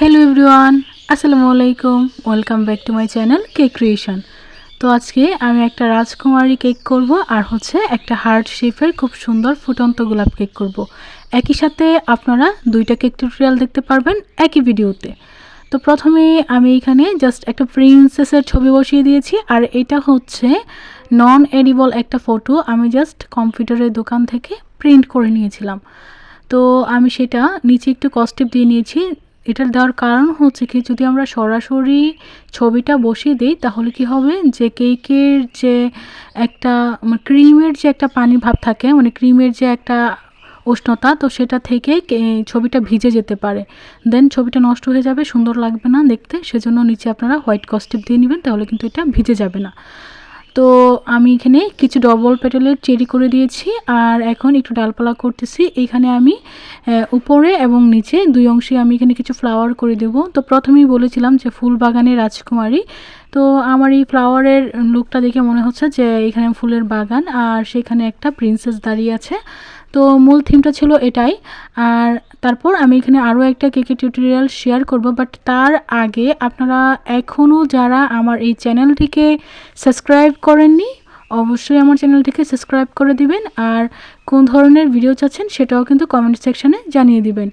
Hello everyone আসসালামু আলাইকুম welcome back to my channel cake creation তো আজকে আমি একটা রাজকুমারী কেক করব আর হচ্ছে একটা হার্ট শেপের খুব সুন্দর ফুটন্ত গোলাপ কেক করব। একই সাথে আপনারা দুইটা কেক টিউটোরিয়াল দেখতে পারবেন একই ভিডিওতে তো প্রথমে আমি এখানে জাস্ট একটা প্রিন্সেসের ছবি বসিয়ে দিয়েছি আর এটা হচ্ছে নন এডিবল একটা ফটো আমি জাস্ট কম্পিউটারের দোকান থেকে প্রিন্ট করে নিয়েছিলাম। তো আমি সেটা নিচে একটু কস্টিপ দিয়ে নিয়েছি এটার দেওয়ার কারণ হচ্ছে কি, যদি আমরা সরাসরি ছবিটা বসিয়ে দিই, তাহলে কি হবে যে কেকের যে একটা মানে ক্রিমের যে একটা পানি ভাব থাকে মানে ক্রিমের যে একটা উষ্ণতা, তো সেটা থেকে ছবিটা ভিজে যেতে পারে। দেন ছবিটা নষ্ট হয়ে যাবে, সুন্দর লাগবে না দেখতে, সেজন্য নিচে আপনারা হোয়াইট কস্টিপ দিয়ে নেবেন, তাহলে কিন্তু এটা ভিজে যাবে না। তো আমি এখানে কিছু ডবল পেটেলের চেরি করে দিয়েছি আর এখন একটু ডালপালা করতেছি। এখানে আমি উপরে এবং নিচে দুই অংশে আমি এখানে কিছু ফ্লাওয়ার করে দেব। তো প্রথমেই বলেছিলাম যে ফুল বাগানে রাজকুমারী। তো আমার এই ফ্লাওয়ারের লুকটা দেখে মনে হচ্ছে যে এখানে ফুলের বাগান আর সেখানে একটা প্রিন্সেস দাঁড়িয়ে আছে। তো মূল থিমটা ছিল এটাই। আর তারপর আমি এখানে আরও একটা কেকের টিউটোরিয়াল শেয়ার করব বাট তার আগে আপনারা এখনও যারা আমার এই চ্যানেলটিকে সাবস্ক্রাইব করেননি, অবশ্যই আমার চ্যানেলটিকে সাবস্ক্রাইব করে দিবেন। আর কোন ধরনের ভিডিও চাচ্ছেন সেটাও কিন্তু কমেন্ট সেকশানে জানিয়ে দিবেন।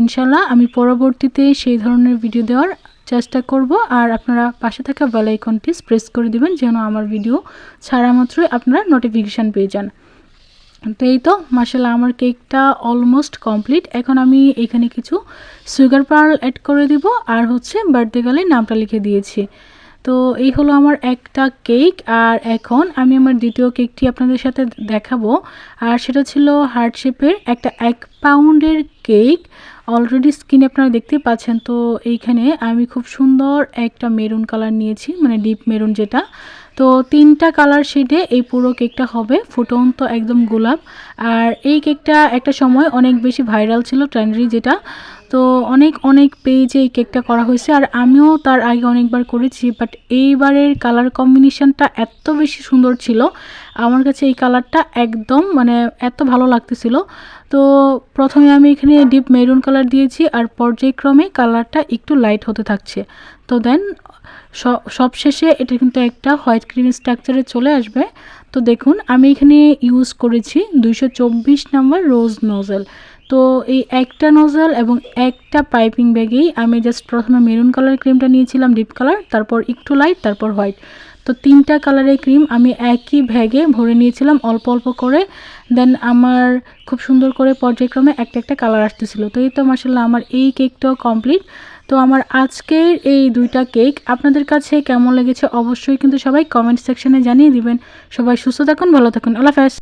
ইনশাল্লাহ আমি পরবর্তীতে সেই ধরনের ভিডিও দেওয়ার চেষ্টা করব। আর আপনারা পাশে থাকা বেল আইকনটি প্রেস করে দিবেন, যেন আমার ভিডিও ছাড়া মাত্রই আপনারা নোটিফিকেশান পেয়ে যান। তো এই তো মাসাল্লাহ আমার কেকটা অলমোস্ট কমপ্লিট এখন আমি এখানে কিছু সুগার পার্ল অ্যাড করে দিব, আর হচ্ছে বার্থডে গালে নামটা লিখে দিয়েছি। তো এই হলো আমার একটা কেক আর এখন আমি আমার দ্বিতীয় কেকটি আপনাদের সাথে দেখাবো। আর সেটা ছিল হার্ট শেপের একটা এক পাউন্ডের কেক অলরেডি স্কিনে আপনারা দেখতে পাচ্ছেন, তো এইখানে আমি খুব সুন্দর একটা মেরুন কালার নিয়েছি মানে ডিপ মেরুন যেটা। তো তিনটা কালার শেডে এই পুরো কেকটা হবে। ফুটন্ত একদম গোলাপ। আর এই কেকটা একটা সময় অনেক বেশি ভাইরাল ছিল ট্রেন্ডারি যেটা। তো অনেক অনেক পেজে এই কেকটা করা হয়েছে। আর আমিও তার আগে অনেকবার করেছি বাট এইবারের কালার কম্বিনেশনটা এত বেশি সুন্দর ছিল। আমার কাছে এই কালারটা একদম মানে এত ভালো লাগতেছিল। তো প্রথমে আমি এখানে ডিপ মেরুন কালার দিয়েছি, আর পর্যায়ক্রমে কালারটা একটু লাইট হতে থাকছে। তো দেন সব শেষে এটা কিন্তু একটা হোয়াইট ক্রিম স্ট্রাকচারে চলে আসবে। তো দেখুন, আমি এখানে ইউজ করেছি দুইশো চব্বিশ নাম্বার রোজ নজেল তো এই একটা নজল এবং একটা পাইপিং ব্যাগেই আমি জাস্ট প্রথমে মেরুন কালার ক্রিমটা নিয়েছিলাম ডিপ কালার তারপর একটু লাইট তারপর হোয়াইট তো তিনটা কালারের ক্রিম আমি একই ব্যাগে ভরে নিয়েছিলাম অল্প অল্প করে। দেন আমার খুব সুন্দর করে পর্যায়ক্রমে একটা একটা কালার আসতেছিল। তো এই তো মার্শাল্লাহ আমার এই কেকটাও কমপ্লিট তো আমার আজকের এই দুইটা কেক আপনাদের কাছে কেমন লেগেছে অবশ্যই কিন্তু সবাই কমেন্ট সেকশনে জানিয়ে দিবেন। সবাই সুস্থ থাকুন, ভালো থাকুন। আল্লাহ হাফেজ।